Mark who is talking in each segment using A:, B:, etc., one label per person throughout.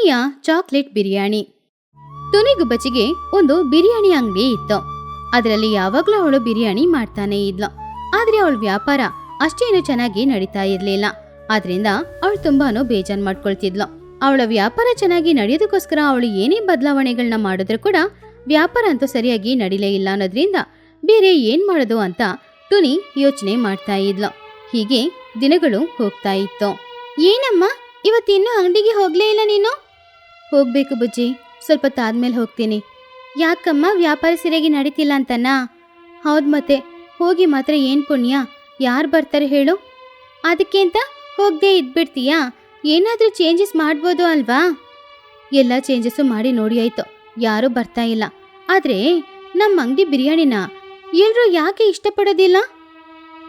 A: ಟುನಿಯ chocolate biryani. ತುನಿಗುಬ್ಬಚ್ಚಿಗೆ ಒಂದು ಬಿರಿಯಾನಿ ಅಂಗಡಿ ಇತ್ತು. ಅದರಲ್ಲಿ ಯಾವಾಗ್ಲೂ ಅವಳು ಬಿರಿಯಾನಿ ಮಾಡ್ತಾನೆ ಇದ್ಲು. ಆದ್ರೆ ಅವಳ ವ್ಯಾಪಾರ ಅಷ್ಟೇನು ಚೆನ್ನಾಗಿ ನಡೀತಾ ಇರ್ಲಿಲ್ಲ. ಆದ್ರಿಂದ ಅವಳು ತುಂಬಾನು ಬೇಜಾನ್ ಮಾಡ್ಕೊಳ್ತಿದ್ಲು. ಅವಳ ವ್ಯಾಪಾರ ಚೆನ್ನಾಗಿ ನಡೆಯೋದಕ್ಕೋಸ್ಕರ ಅವಳು ಏನೇ ಬದಲಾವಣೆಗಳನ್ನ ಮಾಡಿದ್ರು ಕೂಡ ವ್ಯಾಪಾರ ಅಂತೂ ಸರಿಯಾಗಿ ನಡೀಲೇ ಇಲ್ಲ ಅನ್ನೋದ್ರಿಂದ ಬೇರೆ ಏನ್ ಮಾಡೋದು ಅಂತ ಟುನಿ ಯೋಚನೆ ಮಾಡ್ತಾ ಇದ್ಲು. ಹೀಗೆ ದಿನಗಳು ಹೋಗ್ತಾ ಇತ್ತು. ಏನಮ್ಮ? ಇವತ್ತಿನ್ನೂ ಅಂಗಡಿಗೆ ಹೋಗ್ಲೇ ಇಲ್ಲ ನೀನು? ಹೋಗ್ಬೇಕು ಬುಜ್ಜಿ. ಸ್ವಲ್ಪ ತಾದ್ಮೇಲೆ ಹೋಗ್ತೀನಿ. ಯಾಕಮ್ಮ ವ್ಯಾಪಾರ ಸರಿಯಾಗಿ ನಡೀತಿಲ್ಲ ಅಂತನಾ? ಹೌದು ಮತ್ತೆ. ಹೋಗಿ ಮಾತ್ರ ಏನು ಪುಣ್ಯ? ಯಾರು ಬರ್ತಾರೆ ಹೇಳು. ಅದಕ್ಕೆ ಅಂತ ಹೋಗದೆ ಇದ್ಬಿಡ್ತೀಯಾ? ಏನಾದರೂ ಚೇಂಜಸ್ ಮಾಡ್ಬೋದು ಅಲ್ವಾ? ಎಲ್ಲ ಚೇಂಜಸ್ಸು ಮಾಡಿ ನೋಡಿ ಆಯ್ತು. ಯಾರೂ ಬರ್ತಾ ಇಲ್ಲ. ಆದರೆ ನಮ್ಮ ಅಂಗಡಿ ಬಿರಿಯಾನಿನ ಎಲ್ಲರೂ ಯಾಕೆ ಇಷ್ಟಪಡೋದಿಲ್ಲ?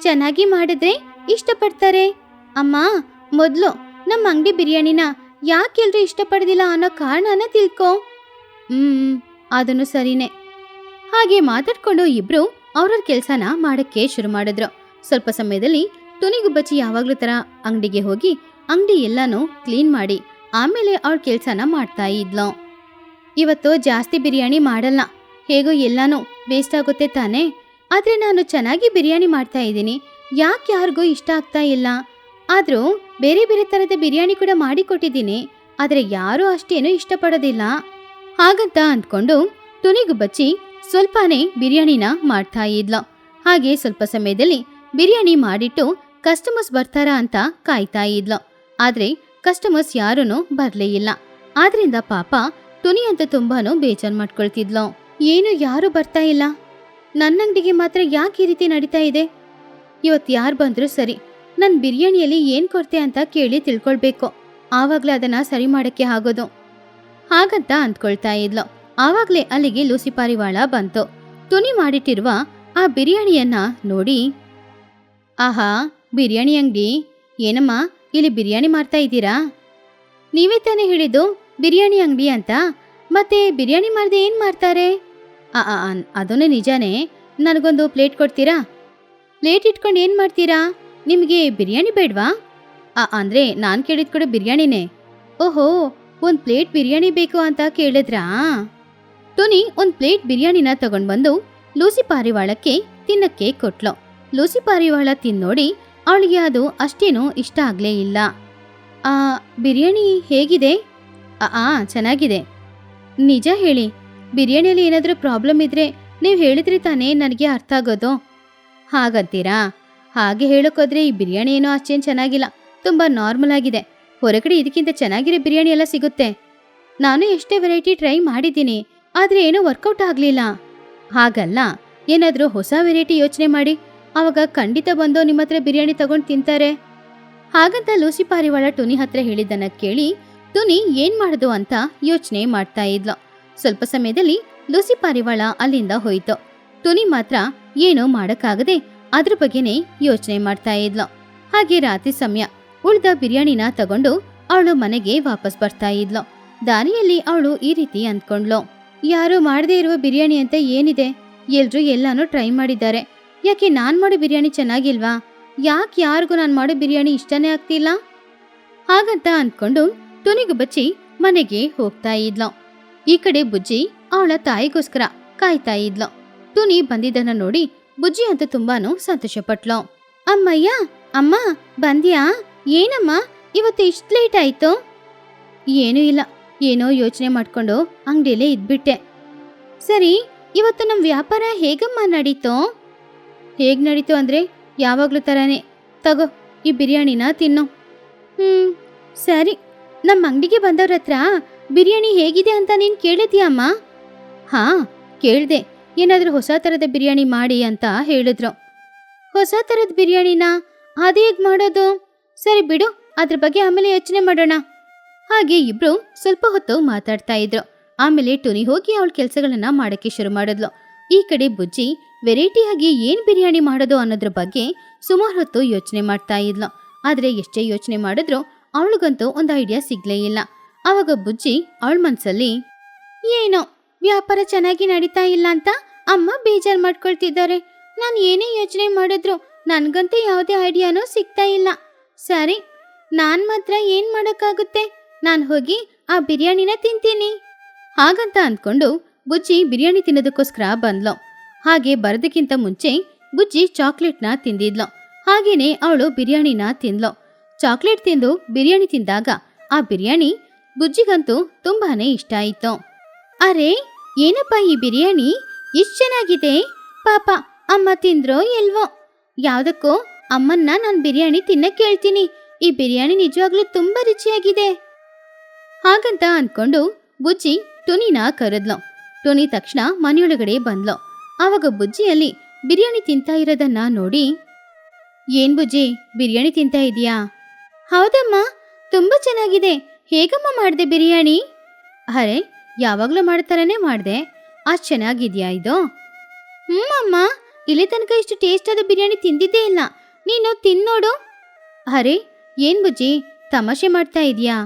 A: ಚೆನ್ನಾಗಿ ಮಾಡಿದ್ರೆ ಇಷ್ಟಪಡ್ತಾರೆ. ಅಮ್ಮ, ಮೊದಲು ನಮ್ಮ ಅಂಗಡಿ ಬಿರಿಯಾನಿನ ಯಾಕೆಲ್ರೂ ಇಷ್ಟಪಡೋದಿಲ್ಲ ಅನ್ನೋ ಕಾರಣನ ತಿಳ್ಕೊ. ಹ್ಮ್, ಅದನ್ನು ಸರಿನೇ. ಹಾಗೆ ಮಾತಾಡ್ಕೊಂಡು ಇಬ್ರು ಅವ್ರವ್ರ ಕೆಲಸನ ಮಾಡಕ್ಕೆ ಶುರು ಮಾಡಿದ್ರು. ಸ್ವಲ್ಪ ಸಮಯದಲ್ಲಿ ತುನಿಗುಬ್ಬಚ್ಚಿ ಯಾವಾಗ್ಲೂ ತರ ಅಂಗಡಿಗೆ ಹೋಗಿ ಅಂಗಡಿ ಎಲ್ಲಾನು ಕ್ಲೀನ್ ಮಾಡಿ ಆಮೇಲೆ ಅವ್ರ ಕೆಲಸನ ಮಾಡ್ತಾ ಇದ್ಲು. ಇವತ್ತು ಜಾಸ್ತಿ ಬಿರಿಯಾನಿ ಮಾಡಲ್ಲ. ಹೇಗೋ ಎಲ್ಲಾನು ವೇಸ್ಟ್ ಆಗುತ್ತೆ ತಾನೇ. ಆದ್ರೆ ನಾನು ಚೆನ್ನಾಗಿ ಬಿರಿಯಾನಿ ಮಾಡ್ತಾ ಇದ್ದೀನಿ. ಯಾಕೆ ಯಾರಿಗೂ ಇಷ್ಟ ಆಗ್ತಾ ಇಲ್ಲ? ಆದ್ರೂ ಬೇರೆ ಬೇರೆ ಥರದ ಬಿರಿಯಾನಿ ಕೂಡ ಮಾಡಿಕೊಟ್ಟಿದ್ದೀನಿ ಆದರೆ ಯಾರೂ ಅಷ್ಟೇನು ಇಷ್ಟಪಡೋದಿಲ್ಲ. ಹಾಗಂತ ಅಂದ್ಕೊಂಡು ತುನಿಗುಬ್ಬಚ್ಚಿ ಸ್ವಲ್ಪನೇ ಬಿರಿಯಾನಿನ ಮಾಡ್ತಾ ಇದ್ಲು. ಹಾಗೆ ಸ್ವಲ್ಪ ಸಮಯದಲ್ಲಿ ಬಿರಿಯಾನಿ ಮಾಡಿಟ್ಟು ಕಸ್ಟಮರ್ಸ್ ಬರ್ತಾರಾ ಅಂತ ಕಾಯ್ತಾ ಇದ್ಲು. ಆದ್ರೆ ಕಸ್ಟಮರ್ಸ್ ಯಾರೂ ಬರಲೇ ಇಲ್ಲ. ಆದ್ರಿಂದ ಪಾಪ ತುನಿ ಅಂತ ತುಂಬಾನು ಬೇಜಾರು ಮಾಡ್ಕೊಳ್ತಿದ್ಲು. ಏನು ಯಾರು ಬರ್ತಾ ಇಲ್ಲ. ನನ್ನ ಅಂಗಡಿಗೆ ಮಾತ್ರ ಯಾಕೆ ಈ ರೀತಿ ನಡೀತಾ ಇದೆ? ಇವತ್ತು ಯಾರು ಬಂದರೂ ಸರಿ ನನ್ನ ಬಿರಿಯಾನಿಯಲ್ಲಿ ಏನ್ ಕೊರತೆ ಅಂತ ಕೇಳಿ ತಿಳ್ಕೊಳ್ಬೇಕು. ಆವಾಗಲೇ ಅದನ್ನ ಸರಿ ಮಾಡಕ್ಕೆ ಆಗೋದು. ಹಾಗಂತ ಅಂದ್ಕೊಳ್ತಾ ಇದ್ಲು. ಆವಾಗಲೇ ಅಲ್ಲಿಗೆ ಲೂಸಿ ಪಾರಿವಾಳ ಬಂತು. ತುನಿ ಮಾಡಿಟ್ಟಿರುವ ಆ ಬಿರಿಯಾನಿಯನ್ನ ನೋಡಿ, ಆಹಾ, ಬಿರಿಯಾನಿ ಅಂಗಡಿ. ಏನಮ್ಮ, ಇಲ್ಲಿ ಬಿರಿಯಾನಿ ಮಾಡ್ತಾ ಇದ್ದೀರಾ? ನೀವೇ ತಾನೇ ಹೇಳಿದ್ದು, ಬಿರಿಯಾನಿ ಅಂಗಡಿ ಅಂತ. ಮತ್ತೆ ಬಿರಿಯಾನಿ ಮಾರ್ದೆ ಏನು ಮಾಡ್ತಾರೆ ಆ ಅದನ್ನು ನಿಜಾನೇ. ನನಗೊಂದು ಪ್ಲೇಟ್ ಕೊಡ್ತೀರಾ? ಪ್ಲೇಟ್ ಇಟ್ಕೊಂಡು ಏನು ಮಾಡ್ತೀರಾ? ನಿಮಗೆ ಬಿರಿಯಾನಿ ಬೇಡ್ವಾ? ಆ, ಅಂದರೆ ನಾನು ಕೇಳಿದ ಕಡೆ ಬಿರಿಯಾನಿನೇ. ಓಹೋ, ಒಂದು ಪ್ಲೇಟ್ ಬಿರಿಯಾನಿ ಬೇಕು ಅಂತ ಕೇಳಿದ್ರಾ? ತುನಿ ಒಂದು ಪ್ಲೇಟ್ ಬಿರಿಯಾನಿನ ತಗೊಂಡು ಬಂದು ಲೂಸಿ ಪಾರಿವಾಳಕ್ಕೆ ತಿನ್ನಕ್ಕೆ ಕೊಟ್ಲು. ಲೂಸಿ ಪಾರಿವಾಳ ತಿನ್ನೋಡಿ ಅವಳಿಗೆ ಅದು ಅಷ್ಟೇನೂ ಇಷ್ಟ ಆಗಲೇ ಇಲ್ಲ. ಆ, ಬಿರಿಯಾನಿ ಹೇಗಿದೆ? ಆ, ಚೆನ್ನಾಗಿದೆ. ನಿಜ ಹೇಳಿ, ಬಿರಿಯಾನಿಯಲ್ಲಿ ಏನಾದರೂ ಪ್ರಾಬ್ಲಮ್ ಇದ್ರೆ ನೀವು ಹೇಳಿದ್ರೆ ತಾನೇ ನನಗೆ ಅರ್ಥ ಆಗೋದು. ಹಾಗಂತೀರಾ? ಹಾಗೆ ಹೇಳೋಕೋದ್ರೆ ಈ ಬಿರಿಯಾನಿ ಏನೋ ಅಷ್ಟೇನು ಚೆನ್ನಾಗಿಲ್ಲ. ತುಂಬ ನಾರ್ಮಲ್ ಆಗಿದೆ. ಹೊರಗಡೆ ಇದಕ್ಕಿಂತ ಚೆನ್ನಾಗಿರೋ ಬಿರಿಯಾನಿ ಎಲ್ಲ ಸಿಗುತ್ತೆ. ನಾನು ಎಷ್ಟೇ ವೆರೈಟಿ ಟ್ರೈ ಮಾಡಿದ್ದೀನಿ, ಆದರೆ ಏನೂ ವರ್ಕೌಟ್ ಆಗಲಿಲ್ಲ. ಹಾಗಲ್ಲ, ಏನಾದರೂ ಹೊಸ ವೆರೈಟಿ ಯೋಚನೆ ಮಾಡಿ. ಆವಾಗ ಖಂಡಿತ ಬಂದು ನಿಮ್ಮ ಹತ್ರ ಬಿರಿಯಾನಿ ತಗೊಂಡು ತಿಂತಾರೆ. ಹಾಗಂತ ಲೂಸಿ ಪಾರಿವಾಳ ಟುನಿ ಹತ್ರ ಹೇಳಿದ್ದನ್ನ ಕೇಳಿ ಟುನಿ ಏನ್ ಮಾಡೋದು ಅಂತ ಯೋಚನೆ ಮಾಡ್ತಾ ಇದ್ಲು. ಸ್ವಲ್ಪ ಸಮಯದಲ್ಲಿ ಲೂಸಿ ಪಾರಿವಾಳ ಅಲ್ಲಿಂದ ಹೋಯಿತು. ಟುನಿ ಮಾತ್ರ ಏನೂ ಮಾಡಕ್ಕಾಗದೆ ಅದ್ರ ಬಗ್ಗೆನೇ ಯೋಚನೆ ಮಾಡ್ತಾ ಇದ್ಲು. ಹಾಗೆ ರಾತ್ರಿ ಸಮಯ ಉಳ್ದ ಬಿರಿಯಾನಿನ ತಗೊಂಡು ಅವಳು ಮನೆಗೆ ವಾಪಸ್ ಬರ್ತಾ ಇದ್ಲು. ದಾರಿಯಲ್ಲಿ ಅವಳು ಈ ರೀತಿ ಅಂದ್ಕೊಂಡ್ಲು ಯಾರು ಮಾಡದೇ ಇರುವ ಬಿರಿಯಾನಿ ಅಂತ ಏನಿದೆ? ಎಲ್ರೂ ಎಲ್ಲಾನು ಟ್ರೈ ಮಾಡಿದ್ದಾರೆ. ಯಾಕೆ ನಾನ್ ಮಾಡೋ ಬಿರಿಯಾನಿ ಚೆನ್ನಾಗಿಲ್ವಾ? ಯಾಕೆ ಯಾರಿಗೂ ನಾನು ಮಾಡೋ ಬಿರಿಯಾನಿ ಇಷ್ಟನೇ ಆಗ್ತಿಲ್ಲ? ಹಾಗಂತ ಅಂದ್ಕೊಂಡು ತುನಿಗು ಬಚ್ಚಿ ಮನೆಗೆ ಹೋಗ್ತಾ ಇದ್ಲು. ಈ ಕಡೆ ಬುಜ್ಜಿ ಅವಳ ತಾಯಿಗೋಸ್ಕರ ಕಾಯ್ತಾ ಇದ್ಲು. ತುನಿ ಬಂದಿದ್ದನ್ನ ನೋಡಿ ಬುಜ್ಜಿ ಅಂತ ತುಂಬಾನು ಸಂತೋಷಪಟ್ಲು. ಅಮ್ಮಯ್ಯ, ಅಮ್ಮ, ಬಂದ್ಯಾ? ಏನಮ್ಮ? ಇವತ್ತು ಇಷ್ಟು ಲೇಟ್ ಆಯ್ತು? ಏನೂ ಇಲ್ಲ. ಏನೋ ಯೋಚನೆ ಮಾಡ್ಕೊಂಡು ಅಂಗಡಿಯಲ್ಲೇ ಇದ್ಬಿಟ್ಟೆ. ಸರಿ, ಇವತ್ತು ನಮ್ಮ ವ್ಯಾಪಾರ ಹೇಗಮ್ಮ ನಡೀತು? ಹೇಗ್ ನಡೀತು ಅಂದ್ರೆ ಯಾವಾಗ್ಲೂ ತರಾನೇ. ತಗೋ, ಈ ಬಿರಿಯಾನಿನ ತಿನ್ನು. ಹ್ಮ್, ಸರಿ. ನಮ್ಮ ಅಂಗಡಿಗೆ ಬಂದವ್ರ ಹತ್ರ ಬಿರಿಯಾನಿ ಹೇಗಿದೆ ಅಂತ ನೀನು ಕೇಳಿದ್ಯಾ ಅಮ್ಮ? ಹಾ, ಕೇಳ್ದೆ. ಏನಾದರೂ ಹೊಸ ಥರದ ಬಿರಿಯಾನಿ ಮಾಡಿ ಅಂತ ಹೇಳಿದ್ರು. ಹೊಸ ಥರದ ಬಿರಿಯಾನಿನ ಅದು ಹೇಗೆ ಮಾಡೋದು? ಸರಿ ಬಿಡು, ಅದ್ರ ಬಗ್ಗೆ ಆಮೇಲೆ ಯೋಚನೆ ಮಾಡೋಣ. ಹಾಗೆ ಇಬ್ರು ಸ್ವಲ್ಪ ಹೊತ್ತು ಮಾತಾಡ್ತಾ ಇದ್ರು. ಆಮೇಲೆ ಟುನಿ ಹೋಗಿ ಅವಳ ಕೆಲಸಗಳನ್ನ ಮಾಡೋಕ್ಕೆ ಶುರು ಮಾಡಿದ್ಲು. ಈ ಕಡೆ ಬುಜ್ಜಿ ವೆರೈಟಿಯಾಗಿ ಏನ್ ಬಿರಿಯಾನಿ ಮಾಡೋದು ಅನ್ನೋದ್ರ ಬಗ್ಗೆ ಸುಮಾರು ಹೊತ್ತು ಯೋಚನೆ ಮಾಡ್ತಾ ಇದ್ಲು. ಆದ್ರೆ ಎಷ್ಟೇ ಯೋಚನೆ ಮಾಡಿದ್ರು ಅವಳಿಗಂತೂ ಒಂದು ಐಡಿಯಾ ಸಿಗ್ಲೇ ಇಲ್ಲ. ಆವಾಗ ಬುಜ್ಜಿ ಅವಳ ಮನಸ್ಸಲ್ಲಿ ಏನೋ? ವ್ಯಾಪಾರ ಚೆನ್ನಾಗಿ ನಡೀತಾ ಇಲ್ಲ ಅಂತ ಅಮ್ಮ ಬೇಜಾರ್ ಮಾಡ್ಕೊಳ್ತಿದ್ದಾರೆ. ನಾನು ಏನೇ ಯೋಚನೆ ಮಾಡಿದ್ರು ನನಗಂತೂ ಯಾವುದೇ ಐಡಿಯಾನೂ ಸಿಗ್ತಾ ಇಲ್ಲ. ಸರಿ, ನಾನು ಮಾತ್ರ ಏನ್ ಮಾಡೋಕ್ಕಾಗುತ್ತೆ? ನಾನು ಹೋಗಿ ಆ ಬಿರಿಯಾನಿನ ತಿಂತೀನಿ. ಹಾಗಂತ ಅಂದ್ಕೊಂಡು ಬುಜ್ಜಿ ಬಿರಿಯಾನಿ ತಿನ್ನೋದಕ್ಕೋಸ್ಕರ ಬಂದ್ಲು. ಹಾಗೆ ಬರೋದಕ್ಕಿಂತ ಮುಂಚೆ ಬುಜ್ಜಿ ಚಾಕ್ಲೇಟ್ನ ತಿಂದಿದ್ಲು. ಹಾಗೇನೆ ಅವಳು ಬಿರಿಯಾನಿನ ತಿಂದ್ಲು. ಚಾಕ್ಲೇಟ್ ತಿಂದು ಬಿರಿಯಾನಿ ತಿಂದಾಗ ಆ ಬಿರಿಯಾನಿ ಬುಜ್ಜಿಗಂತೂ ತುಂಬಾನೇ ಇಷ್ಟ ಆಯಿತು. ಅರೆ ಏನಪ್ಪ ಈ ಬಿರಿಯಾನಿ? ಇಷ್ಟು ಚೆನ್ನಾಗಿದೆ. ಪಾಪ, ಅಮ್ಮ ತಿಂದ್ರೋ ಎಲ್ವೋ? ಯಾವುದಕ್ಕೋ, ಅಮ್ಮನ್ನ ನಾನು ಬಿರಿಯಾನಿ ತಿನ್ನಕ್ಕೆ ಹೇಳ್ತೀನಿ. ಈ ಬಿರಿಯಾನಿ ನಿಜವಾಗ್ಲೂ ತುಂಬಾ ರುಚಿಯಾಗಿದೆ. ಹಾಗಂತ ಅನ್ಕೊಂಡು ಬುಜ್ಜಿ ಟುನಿನ ಕರೆದ್ಲು. ಟುನಿ ತಕ್ಷಣ ಮನೆಯೊಳಗಡೆ ಬಂದ್ಲು. ಆವಾಗ ಬುಜ್ಜಿಯಲ್ಲಿ ಬಿರಿಯಾನಿ ತಿಂತಾ ಇರೋದನ್ನ ನೋಡಿ, ಏನ್ ಬುಜ್ಜಿ, ಬಿರಿಯಾನಿ ತಿಂತಾ ಇದೀಯಾ ಹೌದಮ್ಮ, ತುಂಬಾ ಚೆನ್ನಾಗಿದೆ. ಹೇಗಮ್ಮ ಮಾಡಿದೆ ಬಿರಿಯಾನಿ? ಅರೆ ಯಾವಾಗಲೂ ಮಾಡ್ತಾರೇ ಮಾಡಿದೆ. ಅಷ್ಟು ಚೆನ್ನಾಗಿದ್ಯಾ ಇದು? ಹ್ಞೂ ಅಮ್ಮ, ಇಲ್ಲಿ ತನಕ ಇಷ್ಟು ಟೇಸ್ಟ್ ಆದ ಬಿರಿಯಾನಿ ತಿಂದಿದ್ದೇ ಇಲ್ಲ. ನೀನು ತಿನ್ನೋಡು ಅರೆ, ಏನ್ ಬುಜ್ಜಿ? ತಮಾಷೆ ಮಾಡ್ತಾ ಇದೀಯಾ?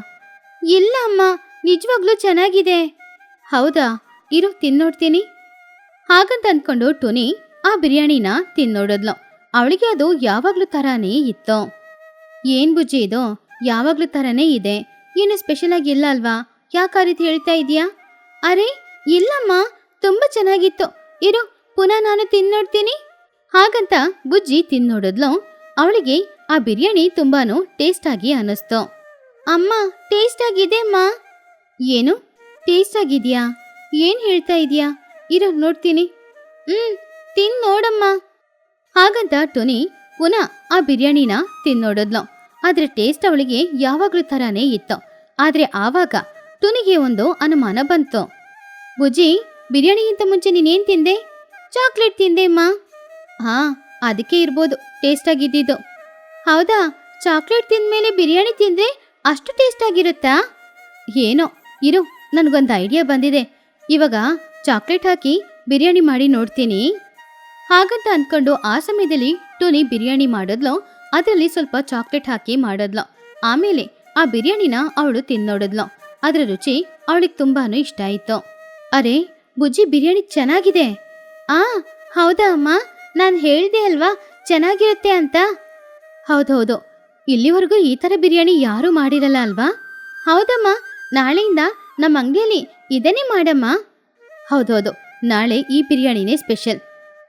A: ಇಲ್ಲ ಅಮ್ಮ, ನಿಜವಾಗ್ಲೂ ಚೆನ್ನಾಗಿದೆ. ಹೌದಾ? ಇರು ತಿನ್ನೋಡ್ತೀನಿ ಹಾಗಂತ ಅಂದ್ಕೊಂಡು ಟುನಿ ಆ ಬಿರಿಯಾನಿನ ತಿನ್ನೋಡದ್ಲು ಅವಳಿಗೆ ಅದು ಯಾವಾಗ್ಲೂ ತರಾನೇ ಇತ್ತು. ಏನ್ ಬುಜ್ಜಿ ಇದು? ಯಾವಾಗ್ಲೂ ತರಾನೇ ಇದೆ. ಏನು ಸ್ಪೆಷಲ್ ಆಗಿ ಇಲ್ಲ ಅಲ್ವಾ? ಯಾಕೆ ಆ ರೀತಿ ಹೇಳ್ತಾ ಇದೀಯಾ? ಅರೆ, ಇಲ್ಲಮ್ಮ, ತುಂಬಾ ಚೆನ್ನಾಗಿತ್ತು. ಇರು, ಪುನಃ ನಾನು ತಿನ್ನೋಡ್ತೀನಿ. ಹಾಗಂತ ಬುಜ್ಜಿ ತಿನ್ನೋಡಿದ್ಲು. ಅವಳಿಗೆ ಆ ಬಿರಿಯಾನಿ ತುಂಬಾನು ಟೇಸ್ಟ್ ಆಗಿ ಅನ್ನಿಸ್ತು. ಅಮ್ಮ ಟೇಸ್ಟ್ ಆಗಿದೆ ಅಮ್ಮ ಏನು? ಟೇಸ್ಟ್ ಆಗಿದ್ಯಾ ಏನ್ ಹೇಳ್ತಾ ಇದ್ಯಾ? ಇರೋ, ನೋಡ್ತೀನಿ. ಹ್ಮ್, ತಿನ್ ನೋಡಮ್ಮ. ಹಾಗಂತ ಟೊನಿ ಪುನಃ ಆ ಬಿರಿಯಾನಿನ ತಿನ್ನೋಡಿದ್ಲು. ಆದ್ರೆ ಟೇಸ್ಟ್ ಅವಳಿಗೆ ಯಾವಾಗ್ಲೂ ತರಾನೇ ಇತ್ತು. ಆದ್ರೆ ಆವಾಗ ಟುನಿಗೆ ಒಂದು ಅನುಮಾನ ಬಂತು. ಬುಜ್ಜಿ, ಬಿರಿಯಾನಿಗಿಂತ ಮುಂಚೆ ನೀನೇನ್ ತಿಂದೆ? ಚಾಕ್ಲೇಟ್ ತಿಂದೆ, ಅಮ್ಮ. ಹಾ, ಅದಕ್ಕೆ ಇರ್ಬೋದು ಟೇಸ್ಟ್ ಆಗಿದ್ದಿದ್ದು ಹೌದಾ, ಚಾಕ್ಲೇಟ್ ತಿಂದ್ಮೇಲೆ ಬಿರಿಯಾನಿ ತಿಂದ್ರೆ ಅಷ್ಟು ಟೇಸ್ಟ್ ಆಗಿರುತ್ತಾ ಏನೋ, ಇರು, ನನಗೊಂದು ಐಡಿಯಾ ಬಂದಿದೆ. ಇವಾಗ ಚಾಕ್ಲೇಟ್ ಹಾಕಿ ಬಿರಿಯಾನಿ ಮಾಡಿ ನೋಡ್ತೀನಿ. ಹಾಗಂತ ಅಂದ್ಕೊಂಡು ಆ ಸಮಯದಲ್ಲಿ ಟೋನಿ ಬಿರಿಯಾನಿ ಮಾಡಿದ್ಲು. ಅದರಲ್ಲಿ ಸ್ವಲ್ಪ ಚಾಕ್ಲೇಟ್ ಹಾಕಿ ಮಾಡಿದ್ಲು. ಆಮೇಲೆ ಆ ಬಿರಿಯಾನಿನ ಅವಳು ತಿನ್ನೋಡಿದ್ಲು ಅದರ ರುಚಿ ಅವಳಿಗೆ ತುಂಬಾ ಇಷ್ಟ ಆಯಿತು. ಅರೆ, ಬುಜ್ಜಿ ಬಿರಿಯಾನಿ ಚೆನ್ನಾಗಿದೆ. ಆ, ಹೌದಾ ಅಮ್ಮ? ನಾನು ಹೇಳಿದೆ ಅಲ್ವಾ, ಚೆನ್ನಾಗಿರುತ್ತೆ ಅಂತ? ಹೌದೌದು. ಇಲ್ಲಿವರೆಗೂ ಈ ಥರ ಬಿರಿಯಾನಿ ಯಾರೂ ಮಾಡಿರಲ್ಲ ಅಲ್ವಾ? ಹೌದಮ್ಮ, ನಾಳೆಯಿಂದ ನಮ್ಮ ಅಂಗಡಿಯಲ್ಲಿ ಇದನ್ನೇ ಮಾಡಮ್ಮ. ಹೌದೌದು, ನಾಳೆ ಈ ಬಿರಿಯಾನಿನೇ ಸ್ಪೆಷಲ್.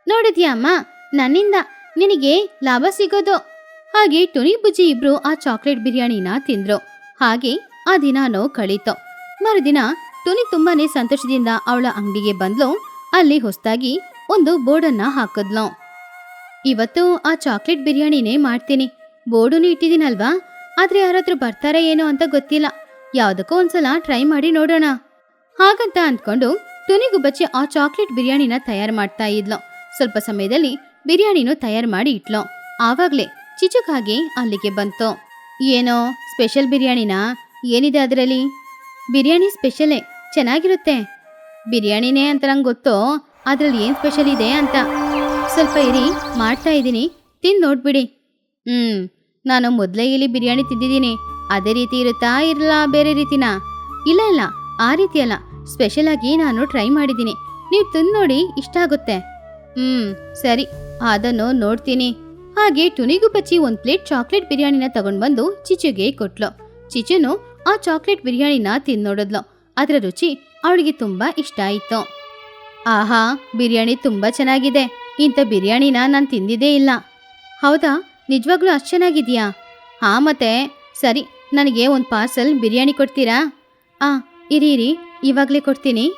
A: ನೋಡಿದ್ಯಾ ಅಮ್ಮ? ನನ್ನಿಂದ ನಿನಗೆ ಲಾಭ ಸಿಗೋದು. ಹಾಗೆ ಟುನಿ ಬುಜ್ಜಿ ಇಬ್ರು ಆ ಚಾಕ್ಲೇಟ್ ಬಿರಿಯಾನಿನ ತಿಂದ್ರು. ಹಾಗೆ ಆ ದಿನಾನೋ ಕಳೀತು. ಮರುದಿನ ಟುನಿ ತುಂಬಾನೇ ಸಂತೋಷದಿಂದ ಅವಳ ಅಂಗಡಿಗೆ ಬಂದ್ಲು. ಅಲ್ಲಿ ಹೊಸದಾಗಿ ಒಂದು ಬೋರ್ಡನ್ನ ಹಾಕಿದ್ಲು. ಇವತ್ತು ಆ ಚಾಕ್ಲೇಟ್ ಬಿರಿಯಾನಿನೇ ಮಾಡ್ತೀನಿ. ಬೋರ್ಡುನು ಇಟ್ಟಿದ್ದೀನಲ್ವಾ? ಆದ್ರೆ ಯಾರಾದ್ರೂ ಬರ್ತಾರಾ ಏನೋ ಅಂತ ಗೊತ್ತಿಲ್ಲ. ಯಾವುದಕ್ಕೋ ಒಂದ್ಸಲ ಟ್ರೈ ಮಾಡಿ ನೋಡೋಣ. ಹಾಗಂತ ಅಂದ್ಕೊಂಡು ಬಚ್ಚಿ ಆ ಚಾಕ್ಲೇಟ್ ಬಿರಿಯಾನಿನ ತಯಾರು ಮಾಡ್ತಾ ಇದ್ಲು. ಸ್ವಲ್ಪ ಸಮಯದಲ್ಲಿ ಬಿರಿಯಾನಿನೂ ತಯಾರು ಮಾಡಿ ಇಟ್ಲು. ಆವಾಗ್ಲೇ ಚಿಚುಕಾಗಿ ಅಲ್ಲಿಗೆ ಬಂತು. ಏನೋ, ಸ್ಪೆಷಲ್ ಬಿರಿಯಾನಿನಾ? ಏನಿದೆ ಅದರಲ್ಲಿ? ಬಿರಿಯಾನಿ ಸ್ಪೆಷಲೇ. ಚೆನ್ನಾಗಿರುತ್ತೆ. ಬಿರಿಯಾನಿನೇ ಅಂತ ನಂಗೆ ಗೊತ್ತು, ಅದ್ರಲ್ಲಿ ಏನು ಸ್ಪೆಷಲ್ ಇದೆ ಅಂತ. ಸ್ವಲ್ಪ ಇರಿ, ಮಾಡ್ತಾ ಇದ್ದೀನಿ. ತಿಂದು ನೋಡ್ಬಿಡಿ. ಹ್ಞೂ ನಾನು ಮೊದಲೇ ಇಲ್ಲಿ ಬಿರಿಯಾನಿ ತಿಂದಿದ್ದೀನಿ. ಅದೇ ರೀತಿ ಇರುತ್ತಾ ಇರಲ್ಲ ಬೇರೆ ರೀತಿನಾ? ಇಲ್ಲ ಇಲ್ಲ, ಆ ರೀತಿ ಅಲ್ಲ. ಸ್ಪೆಷಲ್ ಆಗಿ ನಾನು ಟ್ರೈ ಮಾಡಿದ್ದೀನಿ. ನೀವು ತಿಂದು ನೋಡಿ ಇಷ್ಟ ಆಗುತ್ತೆ. ಹ್ಞೂ ಸರಿ, ಅದನ್ನು ನೋಡ್ತೀನಿ. ಹಾಗೆ ಟುನಿಗೂ ಬಚ್ಚಿ ಒಂದು ಪ್ಲೇಟ್ ಚಾಕ್ಲೇಟ್ ಬಿರಿಯಾನಿನ ತಗೊಂಡು ಬಂದು ಚಿಚುಗೆ ಕೊಟ್ಲು. ಚಿಚುನು ಆ ಚಾಕ್ಲೇಟ್ ಬಿರಿಯಾನಿನ ತಿನ್ನೋಡಿದ್ಲು ಅದರ ರುಚಿ ಅವಳಿಗೆ ತುಂಬಾ ಇಷ್ಟ ಆಯಿತು. ಆಹಾ, ಬಿರಿಯಾನಿ ತುಂಬಾ ಚೆನ್ನಾಗಿದೆ. ಇಂಥ ಬಿರಿಯಾನಿನ ನಾನು ತಿಂದಿದ್ದೇ ಇಲ್ಲ. ಹೌದಾ? ನಿಜವಾಗ್ಲೂ ಅಷ್ಟು ಚೆನ್ನಾಗಿದೆಯಾ? ಹಾಂ, ಮತ್ತೆ. ಸರಿ, ನನಗೆ ಒಂದು ಪಾರ್ಸಲ್ ಬಿರಿಯಾನಿ ಕೊಡ್ತೀರಾ? ಆ, ಇರಿ ಇರಿ. ಇವಾಗಲೇ ಕೊಡ್ತೀನಿ.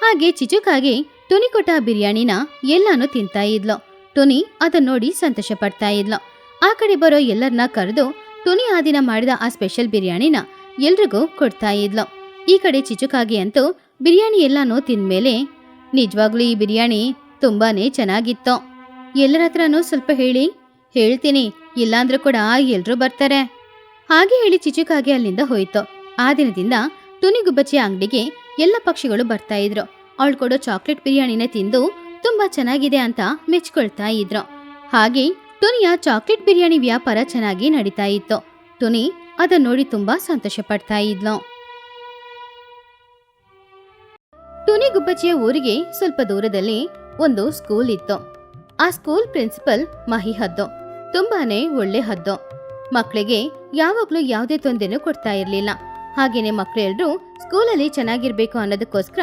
A: ಹಾಗೆ ಚಿಚುಕಾಗಿ ಟುನಿ ಕೊಟ್ಟ ಬಿರಿಯಾನಿನ ಎಲ್ಲಾನು ತಿಂತಾ ಇದ್ಲು. ಟುನಿ ಅದನ್ನ ನೋಡಿ ಸಂತೋಷ ಪಡ್ತಾ ಇದ್ಲು. ಆ ಕಡೆ ಬರೋ ಎಲ್ಲರನ್ನ ಕರೆದು ಟುನಿ ಆ ದಿನ ಮಾಡಿದ ಆ ಸ್ಪೆಷಲ್ ಬಿರಿಯಾನಿನ ಎಲ್ರಿಗೂ ಕೊಡ್ತಾ ಇದ್ಲು. ಈ ಕಡೆ ಚಿಚುಕಾಗಿ ಅಂತೂ ಬಿರಿಯಾನಿ ಎಲ್ಲಾನು ತಿಂದ್ಮೇಲೆ, ನಿಜವಾಗ್ಲೂ ಈ ಬಿರಿಯಾನಿ ತುಂಬಾನೇ ಚೆನ್ನಾಗಿತ್ತು. ಎಲ್ಲರ ಹತ್ರನೂ ಸ್ವಲ್ಪ ಹೇಳಿ, ಹೇಳ್ತೀನಿ. ಇಲ್ಲಾಂದ್ರೂ ಕೂಡ ಎಲ್ಲರೂ ಬರ್ತಾರೆ. ಹಾಗೆ ಹೇಳಿ ಚಿಚುಕಾಗಿ ಅಲ್ಲಿಂದ ಹೋಯ್ತು. ಆ ದಿನದಿಂದ ಟುನಿಗುಬ್ಬಚ್ಚಿ ಅಂಗಡಿಗೆ ಎಲ್ಲ ಪಕ್ಷಿಗಳು ಬರ್ತಾ ಇದ್ರು. ಅವಳು ಕೊಡೋ ಚಾಕ್ಲೇಟ್ ಬಿರಿಯಾನಿನ ತಿಂದು ತುಂಬಾ ಚೆನ್ನಾಗಿದೆ ಅಂತ ಮೆಚ್ಕೊಳ್ತಾ ಇದ್ರು. ಹಾಗೆ ಟುನಿಯ ಚಾಕ್ಲೇಟ್ ಬಿರಿಯಾನಿ ವ್ಯಾಪಾರ ಚೆನ್ನಾಗಿ ನಡೀತಾ ಇತ್ತು. ಟುನಿ ಅದನ್ನ ನೋಡಿ ತುಂಬಾ ಸಂತೋಷ ಪಡ್ತಾ ಇದ್ಲು. ಟುನಿ ಊರಿಗೆ ಸ್ವಲ್ಪ ದೂರದಲ್ಲಿ ಒಂದು ಸ್ಕೂಲ್ ಇತ್ತು. ಆ ಸ್ಕೂಲ್ ಪ್ರಿನ್ಸಿಪಲ್ ಮಹಿ ಹದ್ದು. ತುಂಬಾನೇ ಒಳ್ಳೆ ಹದ್ದು. ಮಕ್ಕಳಿಗೆ ಯಾವಾಗ್ಲೂ ಯಾವುದೇ ತೊಂದರೆನೂ ಕೊಡ್ತಾ ಇರ್ಲಿಲ್ಲ. ಹಾಗೇನೆ ಮಕ್ಕಳೆಲ್ಲರೂ ಸ್ಕೂಲಲ್ಲಿ ಚೆನ್ನಾಗಿರ್ಬೇಕು ಅನ್ನೋದಕ್ಕೋಸ್ಕರ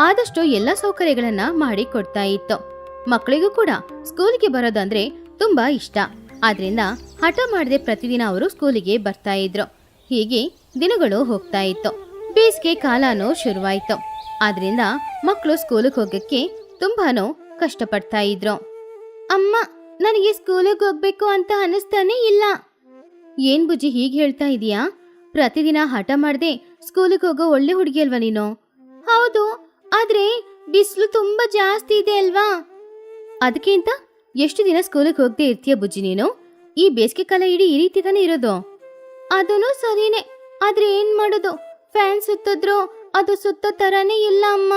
A: ಆದಷ್ಟು ಎಲ್ಲ ಸೌಕರ್ಯಗಳನ್ನ ಮಾಡಿ ಕೊಡ್ತಾ ಇತ್ತು. ಮಕ್ಕಳಿಗೂ ಕೂಡ ಸ್ಕೂಲ್ಗೆ ಬರೋದಂದ್ರೆ ತುಂಬಾ ಇಷ್ಟ. ಆದ್ರಿಂದ ಹಠ ಮಾಡದೆ ಪ್ರತಿದಿನ ಅವರು ಸ್ಕೂಲಿಗೆ ಬರ್ತಾ ಇದ್ರು. ಹೀಗೆ ದಿನಗಳು ಹೋಗ್ತಾ ಇತ್ತು. ಬೇಸಿಗೆ ಕಾಲನೂ ಶುರುವಾಯ್ತು. ಆದ್ರಿಂದ ಮಕ್ಕಳು ಸ್ಕೂಲಿಗೆ ಹೋಗಕ್ಕೆ ತುಂಬಾನೋ ಕಷ್ಟಪಡ್ತಾ ಇದ್ರು. ಅಮ್ಮ, ನನಗೆ ಸ್ಕೂಲಿಗೆ ಹೋಗ್ಬೇಕು ಅಂತ ಅನಿಸ್ತಾನೆ ಇಲ್ಲ. ಏನ್ ಬುಜ್ಜಿ ಹೀಗೆ ಹೇಳ್ತಾ ಇದೀಯಾ? ಪ್ರತಿದಿನ ಹಠ ಮಾಡದೆ ಸ್ಕೂಲಿಗೆ ಹೋಗೋ ಒಳ್ಳೆ ಹುಡುಗಿ ಅಲ್ವಾ ನೀನು? ಹೌದು, ಆದ್ರೆ ಬಿಸಿಲು ತುಂಬಾ ಜಾಸ್ತಿ ಇದೆ ಅಲ್ವಾ? ಅದಕ್ಕಿಂತ ಎಷ್ಟು ದಿನ ಸ್ಕೂಲಿಗೆ ಹೋಗದೆ ಇರ್ತೀಯ ಬುಜ್ಜಿ ನೀನು? ಈ ಬೇಸಿಗೆ ಕಾಲ ಇಡೀ ಈ ರೀತಿ ತಾನೇ ಇರೋದು? ಅದೂ ಸರಿನೇ, ಆದ್ರೆ ಏನ್ ಮಾಡೋದು? ಫ್ಯಾನ್ ಸುತ್ತಿದ್ರು ಅದು ಸುತ್ತ ತರನೇ ಇಲ್ಲ ಅಮ್ಮ.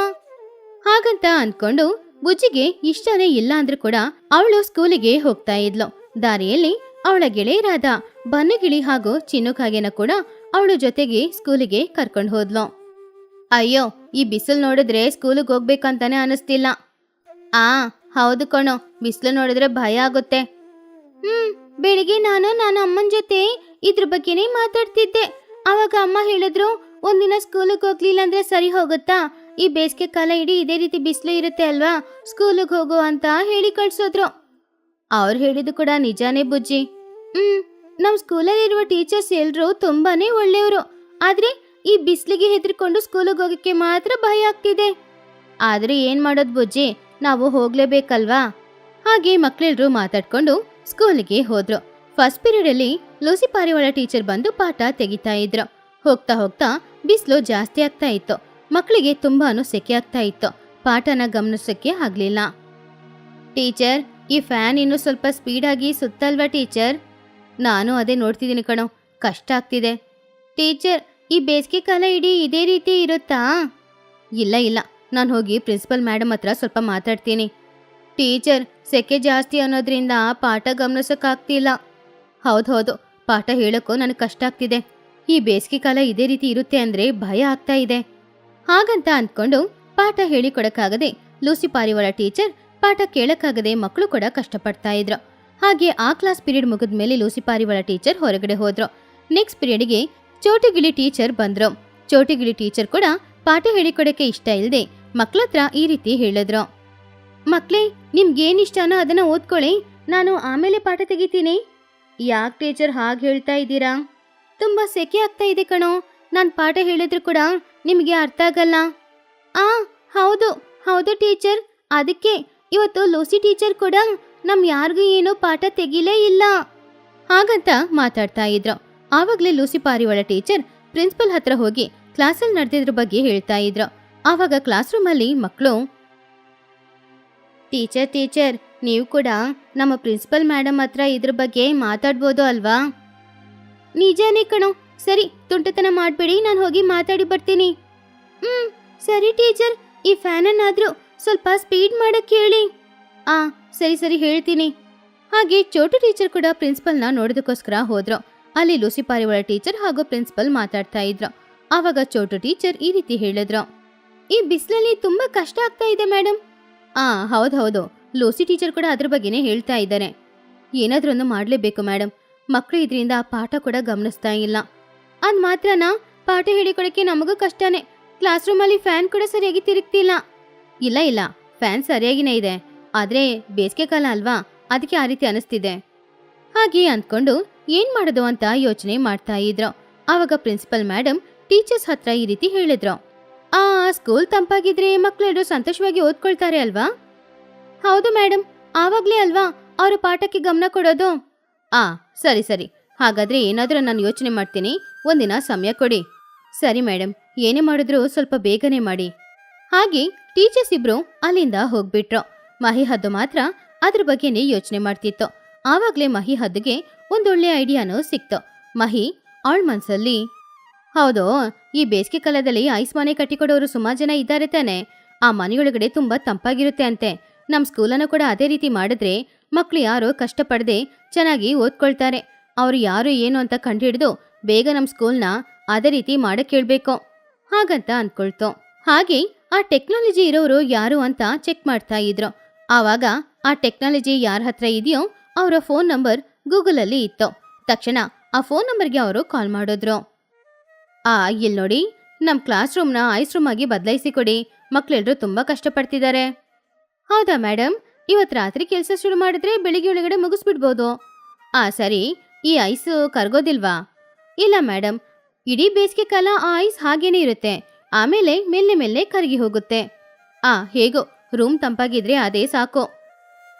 A: ಹಾಗಂತ ಅಂದ್ಕೊಂಡು ಬುಜ್ಜಿಗೆ ಇಷ್ಟನೇ ಇಲ್ಲ ಅಂದ್ರೂ ಕೂಡ ಅವಳು ಸ್ಕೂಲಿಗೆ ಹೋಗ್ತಾ ಇದ್ಲು. ದಾರಿಯಲ್ಲಿ ಅವಳ ಗೆಳೆಯರಾದ ಬನ್ನಗಿಳಿ ಹಾಗೂ ಚಿನ್ನುಕಾಗೆನ ಕೂಡ ಅವಳ ಜೊತೆಗೆ ಸ್ಕೂಲಿಗೆ ಕರ್ಕೊಂಡು ಹೋದ್ಲು. ಅಯ್ಯೋ, ಈ ಬಿಸಿಲು ನೋಡಿದ್ರೆ ಸ್ಕೂಲಿಗೆ ಹೋಗ್ಬೇಕಂತಾನೆ ಅನಿಸ್ತಿಲ್ಲ. ಆ, ಹೌದು ಕಣೋ, ಬಿಸಿಲು ನೋಡಿದ್ರೆ ಭಯ ಆಗುತ್ತೆ. ಹ್ಮ್, ಬೆಳಿಗ್ಗೆ ನಾನು ನಾನು ಅಮ್ಮನ ಜೊತೆ ಇದ್ರ ಬಗ್ಗೆನೇ ಮಾತಾಡ್ತಿದ್ದೆ. ಅವಾಗ ಅಮ್ಮ ಹೇಳಿದ್ರು ಒಂದಿನ ಸ್ಕೂಲಿಗೆ ಹೋಗ್ಲಿಲ್ಲ ಅಂದ್ರೆ ಸರಿ ಹೋಗುತ್ತಾ? ಈ ಬೇಸಿಗೆ ಕಾಲ ಇಡೀ ಇದೇ ರೀತಿ ಬಿಸಿಲು ಇರುತ್ತೆ ಅಲ್ವಾ? ಸ್ಕೂಲಿಗೆ ಹೋಗು ಅಂತ ಹೇಳಿ ಕಳ್ಸೋದ್ರು. ಅವ್ರು ಹೇಳಿದ್ದು ಕೂಡ ನಿಜಾನೇ ಬುಜ್ಜಿ. ಹ್ಮ್, ನಮ್ ಸ್ಕೂಲಲ್ಲಿರುವ ಟೀಚರ್ಸ್ ಎಲ್ಲರೂ ತುಂಬಾನೇ ಒಳ್ಳೆಯವರು. ಆದ್ರೆ ಈ ಬಿಸಿಲಿಗೆ ಹೆದರ್ಕೊಂಡು ಸ್ಕೂಲಿಗೆ ಹೋಗಕ್ಕೆ ಮಾತ್ರ ಭಯ ಆಗ್ತಿದೆ. ಆದ್ರೆ ಏನ್ ಮಾಡೋದು ಬುಜ್ಜಿ? ನಾವು ಹೋಗ್ಲೇಬೇಕಲ್ವಾ? ಹಾಗೆ ಮಕ್ಕಳೆಲ್ಲರೂ ಮಾತಾಡ್ಕೊಂಡು ಸ್ಕೂಲಿಗೆ ಹೋದ್ರು. ಫಸ್ಟ್ ಪೀರಿಯಡ್ ಅಲ್ಲಿ ಲೂಸಿ ಪಾರಿವಾಳ ಟೀಚರ್ ಬಂದು ಪಾಠ ತೆಗಿತಾ ಇದ್ರು. ಹೋಗ್ತಾ ಹೋಗ್ತಾ ಬಿಸಿಲು ಜಾಸ್ತಿ ಆಗ್ತಾ ಇತ್ತು. ಮಕ್ಕಳಿಗೆ ತುಂಬಾನು ಸೆಕೆ ಆಗ್ತಾ ಇತ್ತು. ಪಾಠನ ಗಮನಿಸಕ್ಕೆ ಆಗ್ಲಿಲ್ಲ. ಟೀಚರ್, ಈ ಫ್ಯಾನ್ ಇನ್ನು ಸ್ವಲ್ಪ ಸ್ಪೀಡಾಗಿ ಸುತ್ತಲ್ವಾ ಟೀಚರ್? ನಾನು ಅದೇ ನೋಡ್ತಿದ್ದೀನಿ ಕಣೋ. ಕಷ್ಟ ಆಗ್ತಿದೆ. ಟೀಚರ್, ಈ ಬೇಸಿಗೆ ಕಾಲ ಇಡೀ ಇದೇ ರೀತಿ ಇರುತ್ತಾ? ಇಲ್ಲ ಇಲ್ಲ. ನಾನು ಹೋಗಿ ಪ್ರಿನ್ಸಿಪಲ್ ಮೇಡಮ್ ಹತ್ರ ಸ್ವಲ್ಪ ಮಾತಾಡ್ತೀನಿ. ಟೀಚರ್, ಸೆಕೆ ಜಾಸ್ತಿ ಅನ್ನೋದ್ರಿಂದ ಪಾಠ ಗಮನಿಸೋಕ್ಕಾಗ್ತಿಲ್ಲ ಹೌದು ಹೌದು. ಪಾಠ ಹೇಳೋಕ್ಕೂ ನನಗೆ ಕಷ್ಟ ಆಗ್ತಿದೆ. ಈ ಬೇಸಿಗೆ ಕಾಲ ಇದೇ ರೀತಿ ಇರುತ್ತೆ ಅಂದ್ರೆ ಭಯ ಆಗ್ತಾ ಇದೆ. ಹಾಗಂತ ಅಂದ್ಕೊಂಡು ಪಾಠ ಹೇಳಿಕೊಡಕ್ಕಾಗದೆ ಲೂಸಿ ಪಾರಿವಾಳ ಟೀಚರ್ ಪಾಠ ಕೇಳಕ್ಕಾಗದೆ ಮಕ್ಕಳು ಕೂಡ ಕಷ್ಟಪಡ್ತಾ ಇದ್ರು. ಹಾಗೆ ಆ ಕ್ಲಾಸ್ ಪೀರಿಯಡ್ ಮುಗಿದ ಮೇಲೆ ಲೂಸಿ ಪಾರಿವಾಳ ಟೀಚರ್ ಹೊರಗಡೆ ಹೋದ್ರು. ನೆಕ್ಸ್ಟ್ ಪೀರಿಯಡ್ಗೆ ಚೋಟಿಗಿಳಿ ಟೀಚರ್ ಬಂದ್ರು. ಚೋಟಿಗಿಳಿ ಟೀಚರ್ ಕೂಡ ಪಾಠ ಹೇಳಿಕೊಡಕ್ಕೆ ಇಷ್ಟ ಇಲ್ಲದೆ ಮಕ್ಕಳತ್ರ ಈ ರೀತಿ ಹೇಳಿದ್ರು. ಮಕ್ಳೇ ನಿಮ್ಗೇನ್ ಇಷ್ಟನೋ ಅದನ್ನ ಓದ್ಕೊಳ್ಳಿ. ನಾನು ಆಮೇಲೆ ಪಾಠ ತೆಗಿತೀನಿ. ಯಾಕೆ ಟೀಚರ್ ಹಾಗೆ ಹೇಳ್ತಾ ಇದ್ದೀರಾ? ತುಂಬಾ ಸೆಕೆ ಆಗ್ತಾ ಇದೆ ಕಣೋ. ನಾನು ಪಾಠ ಹೇಳಿದ್ರು ಕೂಡ ನಿಮಗೆ ಅರ್ಥ ಆಗಲ್ಲ. ಆ, ಹೌದು ಹೌದು ಟೀಚರ್. ಅದಕ್ಕೆ ಇವತ್ತು ಲೂಸಿ ಟೀಚರ್ ಕೂಡ ನಮ್ ಯಾರಿಗೂ ಏನೂ ಪಾಠ ತೆಗಿಲೇ ಇಲ್ಲ. ಹಾಗಂತ ಮಾತಾಡ್ತಾ ಇದ್ರು. ಆವಾಗ್ಲೇ ಲೂಸಿ ಪಾರಿವಾಳ ಟೀಚರ್ ಪ್ರಿನ್ಸಿಪಲ್ ಹತ್ರ ಹೋಗಿ ಕ್ಲಾಸಲ್ಲಿ ನಡೆದಿದ್ರ ಬಗ್ಗೆ ಹೇಳ್ತಾ ಇದ್ರು. ಆವಾಗ ಕ್ಲಾಸ್ ರೂಮಲ್ಲಿ ಮಕ್ಕಳು ಟೀಚರ್ ಟೀಚರ್, ನೀವು ಕೂಡ ನಮ್ಮ ಪ್ರಿನ್ಸಿಪಲ್ ಮೇಡಮ್ ಹತ್ರ ಇದ್ರ ಬಗ್ಗೆ ಮಾತಾಡ್ಬೋದು ಅಲ್ವಾ? ನಿಜಾನೇ ಕಣೋ. ಸರಿ, ತುಂಟತನ ಮಾಡಬೇಡಿ, ನಾನು ಹೋಗಿ ಮಾತಾಡಿ ಬರ್ತೀನಿ. ಹ್ಮ್, ಸರಿ ಟೀಚರ್, ಈ ಫ್ಯಾನನ್ನಾದ್ರೂ ಸ್ವಲ್ಪ ಸ್ಪೀಡ್ ಮಾಡಕ್ ಹೇಳಿ. ಆ, ಸರಿ ಸರಿ ಹೇಳ್ತೀನಿ. ಹಾಗೆ ಚೋಟು ಟೀಚರ್ ಕೂಡ ಪ್ರಿನ್ಸಿಪಲ್ನ ನೋಡೋದಕ್ಕೋಸ್ಕರ ಹೋದ್ರು. ಅಲ್ಲಿ ಲೂಸಿ ಪಾರಿವಾಳ ಟೀಚರ್ ಹಾಗೂ ಪ್ರಿನ್ಸಿಪಲ್ ಮಾತಾಡ್ತಾ ಇದ್ರು. ಆವಾಗ ಚೋಟು ಟೀಚರ್ ಈ ರೀತಿ ಹೇಳಿದ್ರು. ಈ ಬಿಸಿಲಲ್ಲಿ ತುಂಬಾ ಕಷ್ಟ ಆಗ್ತಾ ಇದೆ ಮೇಡಮ್ ಆ, ಹೌದು ಹೌದು. ಲೂಸಿ ಟೀಚರ್ ಕೂಡ ಅದ್ರ ಬಗ್ಗೆನೇ ಹೇಳ್ತಾ ಇದ್ದಾರೆ. ಏನಾದ್ರೊಂದು ಮಾಡಲೇಬೇಕು ಮೇಡಮ್ ಮಕ್ಕಳು ಇದರಿಂದ ಪಾಠ ಕೂಡ ಗಮನಿಸ್ತಾ ಇಲ್ಲ. ಅದ್ ಮಾತ್ರನಾ, ಪಾಠ ಹೇಳಿಕೊಡಕ್ಕೆ ನಮಗೂ ಕಷ್ಟನೇ. ಕ್ಲಾಸ್ ರೂಮಲ್ಲಿ ಫ್ಯಾನ್ ಕೂಡ ಸರಿಯಾಗಿ ತಿರುಗ್ತಿಲ್ಲ. ಇಲ್ಲ ಇಲ್ಲ, ಫ್ಯಾನ್ ಸರಿಯಾಗಿನೇ ಇದೆ. ಆದ್ರೆ ಬೇಸಿಗೆ ಕಾಲ ಅಲ್ವಾ? ಅದಕ್ಕೆ ಆ ರೀತಿ ಅನಿಸ್ತಿದೆ. ಹಾಗೆ ಅಂದ್ಕೊಂಡು ಏನ್ ಮಾಡೋದು ಅಂತ ಯೋಚನೆ ಮಾಡ್ತಾ ಇದ್ರು. ಆವಾಗ ಪ್ರಿನ್ಸಿಪಲ್ ಮೇಡಮ್ ಟೀಚರ್ಸ್ ಹತ್ರ ಈ ರೀತಿ ಹೇಳಿದ್ರು. ಆ, ಸ್ಕೂಲ್ ತಂಪಾಗಿದ್ರೆ ಮಕ್ಕಳೆಲ್ಲರೂ ಸಂತೋಷವಾಗಿ ಓದ್ಕೊಳ್ತಾರೆ ಅಲ್ವಾ? ಹೌದು ಮೇಡಮ್ ಆವಾಗ್ಲೇ ಅಲ್ವಾ? ಅವರು ಪಾಠಕ್ಕೆ ಗಮನ ಕೊಡೋದು? ಆ ಸರಿ ಸರಿ. ಹಾಗಾದ್ರೆ ಏನಾದರೂ ನಾನು ಯೋಚನೆ ಮಾಡ್ತೀನಿ. ಒಂದಿನ ಸಮಯ ಕೊಡಿ. ಸರಿ ಮೇಡಮ್ ಏನೇ ಮಾಡಿದ್ರೂ ಸ್ವಲ್ಪ ಬೇಗನೆ ಮಾಡಿ. ಹಾಗೆ ಟೀಚರ್ಸ್ ಇಬ್ರು ಅಲ್ಲಿಂದ ಹೋಗ್ಬಿಟ್ರು. ಮಹಿ ಹದ್ದು ಮಾತ್ರ ಅದ್ರ ಬಗ್ಗೆನೇ ಯೋಚನೆ ಮಾಡ್ತಿತ್ತು. ಆವಾಗಲೇ ಮಹಿ ಹದ್ದುಗೆ ಒಂದೊಳ್ಳೆ ಐಡಿಯಾನೂ ಸಿಕ್ತು. ಮಹಿ ಅವಳ ಮನ್ಸಲ್ಲಿ, ಹೌದು, ಈ ಬೇಸಿಗೆ ಕಾಲದಲ್ಲಿ ಐಸ್ ಮನೆ ಕಟ್ಟಿಕೊಡೋರು ಸುಮಾರು ಜನ ಇದ್ದಾರೆ ತಾನೆ. ಆ ಮನೆಯೊಳಗಡೆ ತುಂಬಾ ತಂಪಾಗಿರುತ್ತೆ ಅಂತೆ. ನಮ್ ಸ್ಕೂಲನ್ನು ಕೂಡ ಅದೇ ರೀತಿ ಮಾಡಿದ್ರೆ ಮಕ್ಳು ಯಾರು ಕಷ್ಟಪಡದೆ ಚೆನ್ನಾಗಿ ಓದ್ಕೊಳ್ತಾರೆ. ಅವರು ಯಾರು ಏನು ಅಂತ ಕಂಡುಹಿಡಿದು ಬೇಗ ನಮ್ಮ ಸ್ಕೂಲ್ನ ಅದೇ ರೀತಿ ಮಾಡಕ್ಕೆ ಕೇಳಬೇಕು ಹಾಗಂತ ಅಂದ್ಕೊಳ್ತು ಹಾಗೆ ಆ ಟೆಕ್ನಾಲಜಿ ಇರೋರು ಯಾರು ಅಂತ ಚೆಕ್ ಮಾಡ್ತಾ ಇದ್ರು. ಆವಾಗ ಆ ಟೆಕ್ನಾಲಜಿ ಯಾರ ಹತ್ರ ಇದೆಯೋ ಅವರ ಫೋನ್ ನಂಬರ್ ಗೂಗಲಲ್ಲಿ ಇತ್ತು. ತಕ್ಷಣ ಆ ಫೋನ್ ನಂಬರ್ಗೆ ಅವರು ಕಾಲ್ ಮಾಡಿದ್ರು. ಆ ಇಲ್ಲಿ ನೋಡಿ ನಮ್ಮ ಕ್ಲಾಸ್ ರೂಮ್ನ ಐಸ್ ರೂಮ್ ಆಗಿ ಬದಲಾಯಿಸಿ ಕೊಡಿ. ಮಕ್ಕಳೆಲ್ಲರೂ ತುಂಬಾ ಕಷ್ಟಪಡ್ತಿದ್ದಾರೆ ಹೌದಾ ಮೇಡಮ್ ಇವತ್ತು ರಾತ್ರಿ ಕೆಲಸ ಶುರು ಮಾಡಿದ್ರೆ ಬೆಳಿಗ್ಗೆ ಒಳಗಡೆ ಮುಗಿಸ್ಬಿಡ್ಬೋದು. ಆ, ಸರಿ. ಈ ಐಸ್ ಕರ್ಗೋದಿಲ್ವಾ? ಇಲ್ಲ ಮೇಡಮ್ ಇಡೀ ಬೇಸಿಗೆ ಕಾಲ ಆ ಐಸ್ ಹಾಗೇನೇ ಇರುತ್ತೆ. ಆಮೇಲೆ ಮೆಲ್ಲೆ ಮೆಲ್ಲೆ ಕರಗಿ ಹೋಗುತ್ತೆ. ಆ, ಹೇಗೋ, ರೂಮ್ ತಂಪಾಗಿದ್ರೆ ಅದೇ ಸಾಕು.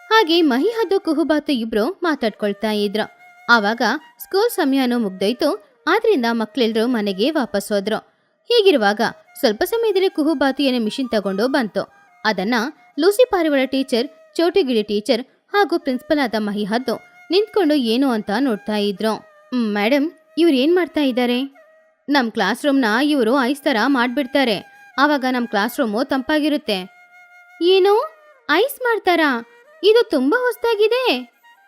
A: ಹಾಗೆ ಮಹಿ ಹದ್ದು ಕುಹುಬಾತು ಇಬ್ರು ಮಾತಾಡ್ಕೊಳ್ತಾ ಇದ್ರು. ಆವಾಗ ಸ್ಕೂಲ್ ಸಮಯನೂ ಮುಗ್ದೋಯ್ತು. ಆದ್ರಿಂದ ಮಕ್ಳೆಲ್ರು ಮನೆಗೆ ವಾಪಸ್ ಹೋದ್ರು. ಹೀಗಿರುವಾಗ ಸ್ವಲ್ಪ ಸಮಯದಲ್ಲಿ ಕುಹುಬಾತು ಏನೋ ಮಿಷಿನ್ ತಗೊಂಡು ಬಂತು. ಅದನ್ನ ಲೂಸಿ ಪಾರಿವಾಳ ಟೀಚರ್ ಚೋಟಿಗಿಳಿ ಟೀಚರ್ ಹಾಗೂ ಪ್ರಿನ್ಸಿಪಲ್ ಆದ ಮಹಿ ಹದ್ದು ನಿಂತ್ಕೊಂಡು ಏನು ಅಂತ ನೋಡ್ತಾ ಇದ್ರು. "ಮ್, ಮೇಡಮ್ ಇವ್ರು ಏನ್ ಮಾಡ್ತಾ ಇದ್ದಾರೆ ನಮ್ ಕ್ಲಾಸ್ ರೂಮ್ನ ಇವರು ಐಸ್ ತರ ಮಾಡ್ಬಿಡ್ತಾರೆ. ಆವಾಗ ನಮ್ ಕ್ಲಾಸ್ ರೂಮು ತಂಪಾಗಿರುತ್ತೆ. ಏನು? ಐಸ್ ಮಾಡ್ತಾರಾ? ಇದು ತುಂಬಾ ಹೊಸದಾಗಿದೆ.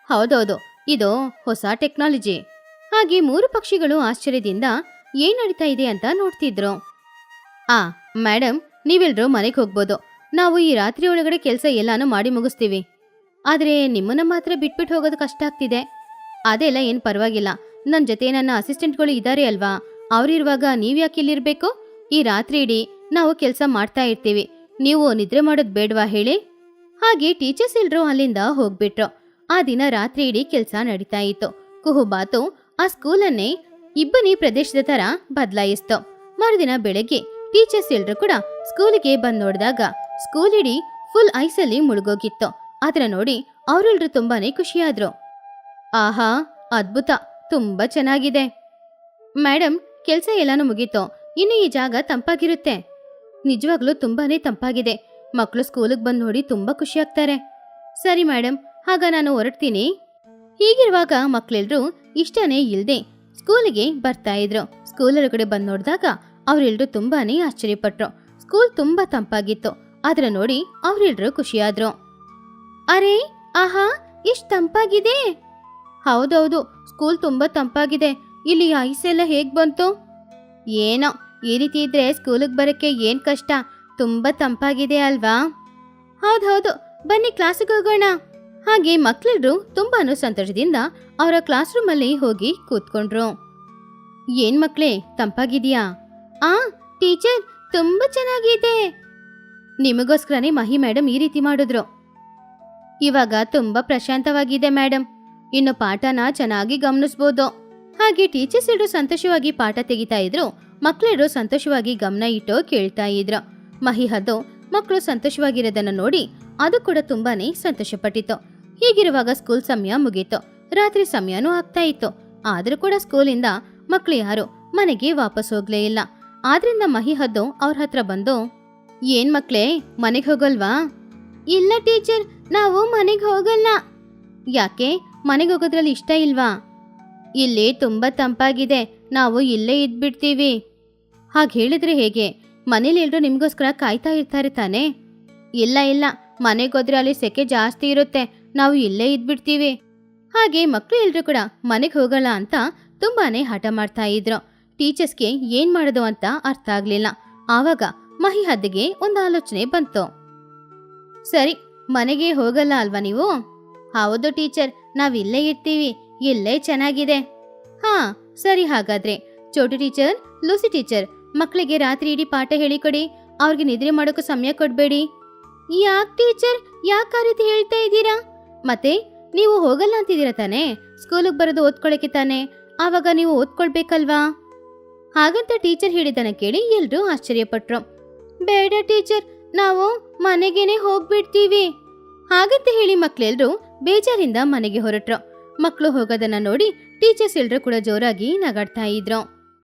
A: ಹೌದೌದು ಇದು ಹೊಸ ಟೆಕ್ನಾಲಜಿ. ಹಾಗೆ ಮೂರು ಪಕ್ಷಿಗಳು ಆಶ್ಚರ್ಯದಿಂದ ಏನ್ ನಡೀತಾ ಇದೆ ಅಂತ ನೋಡ್ತಿದ್ರು. ಆ ಮೇಡಮ್ ನೀವೆಲ್ಲರೂ ಮನೆಗೆ ಹೋಗ್ಬೋದು. ನಾವು ಈ ರಾತ್ರಿ ಒಳಗಡೆ ಕೆಲಸ ಎಲ್ಲಾನು ಮಾಡಿ ಮುಗಿಸ್ತೀವಿ. ಆದ್ರೆ ನಿಮ್ಮನ್ನ ಮಾತ್ರ ಬಿಟ್ಬಿಟ್ಟು ಹೋಗೋದು ಕಷ್ಟ ಆಗ್ತಿದೆ. ಅದೆಲ್ಲ ಏನು ಪರವಾಗಿಲ್ಲ. ನನ್ನ ಜೊತೆ ನನ್ನ ಅಸಿಸ್ಟೆಂಟ್ಗಳು ಇದ್ದಾರೆ ಅಲ್ವಾ? ಅವ್ರಿರುವಾಗ ನೀವ್ಯಾಕೆ ಇಲ್ಲಿರಬೇಕು? ಈ ರಾತ್ರಿ ಇಡೀ ನಾವು ಕೆಲಸ ಮಾಡ್ತಾ ಇರ್ತೀವಿ. ನೀವು ನಿದ್ರೆ ಮಾಡೋದು ಬೇಡವಾ ಹೇಳಿ? ಹಾಗೆ ಟೀಚರ್ಸ್ ಎಲ್ರೂ ಅಲ್ಲಿಂದ ಹೋಗ್ಬಿಟ್ರು. ಆ ದಿನ ರಾತ್ರಿ ಇಡೀ ಕೆಲಸ ನಡೀತಾ ಇತ್ತು. ಕುಹುಬಾತು ಆ ಸ್ಕೂಲನ್ನೇ ಇಬ್ಬನಿ ಪ್ರದೇಶದ ತರ ಬದಲಾಯಿಸ್ತು. ಮರುದಿನ ಬೆಳಗ್ಗೆ ಟೀಚರ್ಸ್ ಎಲ್ರು ಕೂಡ ಸ್ಕೂಲಿಗೆ ಬಂದ್ ನೋಡಿದಾಗ ಸ್ಕೂಲ್ ಇಡೀ ಫುಲ್ ಐಸಲ್ಲಿ ಮುಳುಗೋಗಿತ್ತು. ಅದನ್ನ ನೋಡಿ ಅವರೆಲ್ಲರೂ ತುಂಬಾನೇ ಖುಷಿಯಾದ್ರು. ಆಹಾ, ಅದ್ಭುತ. ತುಂಬಾ ಚೆನ್ನಾಗಿದೆ. ಮೇಡಮ್ ಕೆಲಸ ಎಲ್ಲಾನು ಮುಗೀತು. ಇನ್ನು ಈ ಜಾಗ ತಂಪಾಗಿರುತ್ತೆ. ನಿಜವಾಗ್ಲೂ ತುಂಬಾನೇ ತಂಪಾಗಿದೆ. ಮಕ್ಕಳು ಸ್ಕೂಲಿಗೆ ಬಂದು ನೋಡಿ ತುಂಬಾ ಖುಷಿ ಆಗ್ತಾರೆ ಸರಿ ಮೇಡಮ್ ಆಗ ನಾನು ಹೊರಡ್ತೀನಿ. ಹೀಗಿರುವಾಗ ಮಕ್ಕಳೆಲ್ಲರೂ ಇಷ್ಟನೇ ಇಲ್ದೆ ಸ್ಕೂಲಿಗೆ ಬರ್ತಾ ಇದ್ರು. ಸ್ಕೂಲ್ ಒಳಗಡೆ ಬಂದ್ ನೋಡಿದಾಗ ಅವರೆಲ್ಲರೂ ತುಂಬಾನೇ ಆಶ್ಚರ್ಯಪಟ್ರು. ಸ್ಕೂಲ್ ತುಂಬಾ ತಂಪಾಗಿತ್ತು. ಅದ್ರ ನೋಡಿ ಅವರೆಲ್ರು ಖುಷಿಯಾದ್ರು. ಅರೆ, ಆಹಾ, ಇಷ್ಟ್ ತಂಪಾಗಿದೆ. ಹೌದೌದು, ಸ್ಕೂಲ್ ತುಂಬಾ ತಂಪಾಗಿದೆ. ಇಲ್ಲಿ ಐಸ್ ಎಲ್ಲ ಹೇಗ್ ಬಂತು? ಏನೋ, ಈ ರೀತಿ ಇದ್ರೆ ಸ್ಕೂಲಿಗೆ ಬರಕ್ಕೆ ಏನ್ ಕಷ್ಟ? ತುಂಬಾ ತಂಪಾಗಿದೆ ಅಲ್ವಾ? ಹೌದೌದು, ಬನ್ನಿ ಕ್ಲಾಸಿಗೆ ಹೋಗೋಣ. ಹಾಗೆ ಮಕ್ಳೆಲ್ರು ತುಂಬಾನು ಸಂತೋಷದಿಂದ ಅವರ ಕ್ಲಾಸ್ ರೂಮಲ್ಲಿ ಹೋಗಿ ಕೂತ್ಕೊಂಡ್ರು. ಏನ್ ಮಕ್ಳೇ, ತಂಪಾಗಿದ್ಯಾ? ಆ, ಟೀಚರ್, ತುಂಬಾ ಚೆನ್ನಾಗಿದೆ. ನಿಮಗೋಸ್ಕರನೇ ಮಹಿ ಮೇಡಮ್ ಈ ರೀತಿ ಮಾಡಿದ್ರು. ಇವಾಗ ತುಂಬಾ ಪ್ರಶಾಂತವಾಗಿದೆ ಮೇಡಮ್ ಇನ್ನು ಪಾಠನ ಚೆನ್ನಾಗಿ ಗಮನಿಸ್ಬೋದು. ಹಾಗೆ ಟೀಚರ್ಸ್ ಎಲ್ರು ಸಂತೋಷವಾಗಿ ಪಾಠ ತೆಗಿತಾ ಇದ್ರು ಮಕ್ಕಳೆರೂ ಸಂತೋಷವಾಗಿ ಗಮನ ಇಟ್ಟು ಕೇಳ್ತಾ ಇದ್ರು. ಮಹಿ ಹದ್ದು ಮಕ್ಕಳು ಸಂತೋಷವಾಗಿರೋದನ್ನ ನೋಡಿ ಅದು ಕೂಡ ತುಂಬಾನೇ ಸಂತೋಷಪಟ್ಟಿತ್ತು. ಹೀಗಿರುವಾಗ ಸ್ಕೂಲ್ ಸಮಯ ಮುಗೀತು. ರಾತ್ರಿ ಸಮಯನೂ ಆಗ್ತಾ ಇತ್ತು. ಆದ್ರೂ ಕೂಡ ಸ್ಕೂಲಿಂದ ಮಕ್ಕಳು ಯಾರು ಮನೆಗೆ ವಾಪಸ್ ಹೋಗ್ಲೇ ಇಲ್ಲ. ಆದ್ರಿಂದ ಮಹಿ ಹದ್ದು ಅವ್ರ ಹತ್ರ ಬಂದು ಏನ್ ಮಕ್ಳೇ, ಮನೆಗೆ ಹೋಗಲ್ವಾ? ಇಲ್ಲ ಟೀಚರ್, ನಾವು ಮನೆಗೆ ಹೋಗಲ್ಲ. ಯಾಕೆ? ಮನೆಗೆ ಹೋಗೋದ್ರಲ್ಲಿ ಇಷ್ಟ ಇಲ್ವಾ? ಇಲ್ಲಿ ತುಂಬಾ ತಂಪಾಗಿದೆ, ನಾವು ಇಲ್ಲೇ ಇದ್ಬಿಡ್ತೀವಿ. ಹಾಗೆ ಹೇಳಿದ್ರೆ ಹೇಗೆ? ಮನೇಲಿ ಎಲ್ರು ನಿಮ್ಗೋಸ್ಕರ ಕಾಯ್ತಾ ಇರ್ತಾರೆ ತಾನೇ? ಇಲ್ಲ ಇಲ್ಲ, ಮನೆಗೆ ಹೋದ್ರೆ ಅಲ್ಲಿ ಸೆಕೆ ಜಾಸ್ತಿ ಇರುತ್ತೆ, ನಾವು ಇಲ್ಲೇ ಇದ್ಬಿಡ್ತೀವಿ. ಹಾಗೆ ಮಕ್ಕಳು ಎಲ್ರು ಕೂಡ ಮನೆಗೆ ಹೋಗಲ್ಲ ಅಂತ ತುಂಬಾನೇ ಹಠ ಮಾಡ್ತಾ ಇದ್ರು. ಟೀಚರ್ಸ್ಗೆ ಏನ್ ಮಾಡೋದು ಅಂತ ಅರ್ಥ ಆಗ್ಲಿಲ್ಲ. ಆವಾಗ ಮಹಿ ಹದ್ದಿಗೆ ಒಂದು ಆಲೋಚನೆ ಬಂತು. ಸರಿ, ಮನೆಗೆ ಹೋಗಲ್ಲ ಅಲ್ವಾ ನೀವು? ಹೌದು ಟೀಚರ್ ನಾವಿಲ್ಲೇ ಇರ್ತೀವಿ, ಇಲ್ಲೇ ಚೆನ್ನಾಗಿದೆ. ಹಾ, ಸರಿ ಹಾಗಾದ್ರೆ. ಚೋಟು ಟೀಚರ್, ಲೂಸಿ ಟೀಚರ್ ಮಕ್ಕಳಿಗೆ ರಾತ್ರಿ ಇಡೀ ಪಾಠ ಹೇಳಿಕೊಡಿ, ಅವ್ರಿಗೆ ನಿದ್ರೆ ಮಾಡೋಕೆ ಸಮಯ ಕೊಡಬೇಡಿ. ಯಾಕೆ ಟೀಚರ್? ಯಾಕೆ ರೀತಿ ಹೇಳ್ತಾ ಇದ್ದೀರಾ? ಮತ್ತೆ, ನೀವು ಹೋಗಲ್ಲ ಅಂತಿದ್ದೀರಾ ತಾನೇ? ಸ್ಕೂಲಿಗೆ ಬರೋದು ಓದ್ಕೊಳ್ಳೋಕೆ ತಾನೆ? ಆವಾಗ ನೀವು ಓದ್ಕೊಳ್ಬೇಕಲ್ವಾ? ಹಾಗಂತ ಟೀಚರ್ ಹೇಳಿದನ ಕೇಳಿ ಎಲ್ಲರೂ ಆಶ್ಚರ್ಯಪಟ್ರು. ಬೇಡ ಟೀಚರ್, ನಾವು ಮನೆಗೇನೆ ಹೋಗ್ಬಿಡ್ತೀವಿ. ಹಾಗಂತ ಹೇಳಿ ಮಕ್ಳೆಲ್ರು ಬೇಜಾರಿಂದ ಮನೆಗೆ ಹೊರಟ್ರು. ಮಕ್ಕಳು ಹೋಗೋದನ್ನ ನೋಡಿ ಟೀಚರ್ಸ್ ಎಲ್ರು ಕೂಡ ಜೋರಾಗಿ ನಗಾಡ್ತಾ ಇದ್ರು.